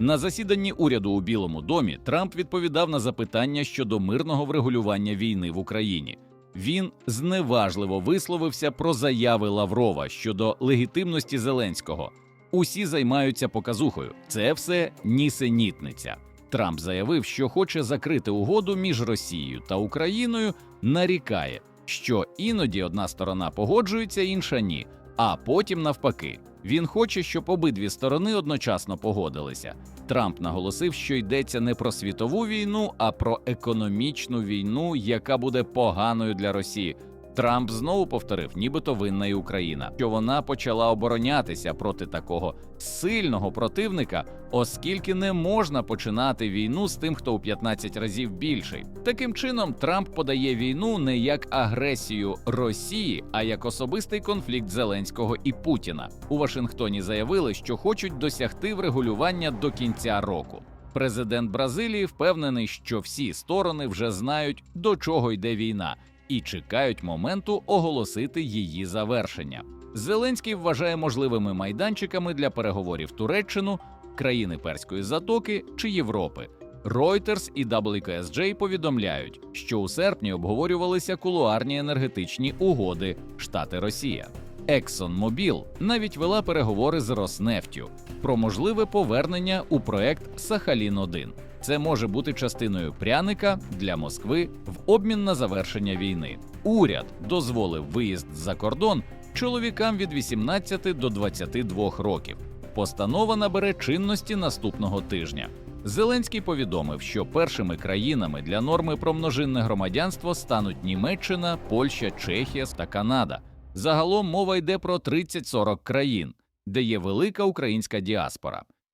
На засіданні уряду у Білому домі Трамп відповідав на запитання щодо мирного врегулювання війни в Україні. Він зневажливо висловився про заяви Лаврова щодо легітимності Зеленського. Усі займаються показухою. Це все нісенітниця. Трамп заявив, що хоче закрити угоду між Росією та Україною, нарікає, що іноді одна сторона погоджується, інша ні. А потім навпаки, він хоче, щоб обидві сторони одночасно погодилися. Трамп наголосив, що йдеться не про світову війну, а про економічну війну, яка буде поганою для Росії. Трамп знову повторив, нібито винна і Україна, що вона почала оборонятися проти такого сильного противника, оскільки не можна починати війну з тим, хто у 15 разів більший. Таким чином, Трамп подає війну не як агресію Росії, а як особистий конфлікт Зеленського і Путіна. У Вашингтоні заявили, що хочуть досягти врегулювання до кінця року. Президент Бразилії впевнений, що всі сторони вже знають, до чого йде війна, і чекають моменту оголосити її завершення. Зеленський вважає можливими майданчиками для переговорів Туреччину, країни Перської затоки чи Європи. Reuters і WKSJ повідомляють, що у серпні обговорювалися кулуарні енергетичні угоди Штати Росія. ExxonMobil навіть вела переговори з Роснефтю про можливе повернення у проект Сахалін 1 Це може бути частиною пряника для Москви в обмін на завершення війни. Уряд дозволив виїзд за кордон чоловікам від 18 до 22 років. Постанова набере чинності наступного тижня. Зеленський повідомив, що першими країнами для норми про множинне громадянство стануть Німеччина, Польща, Чехія та Канада. Загалом мова йде про 30-40 країн, де є велика українська діаспора.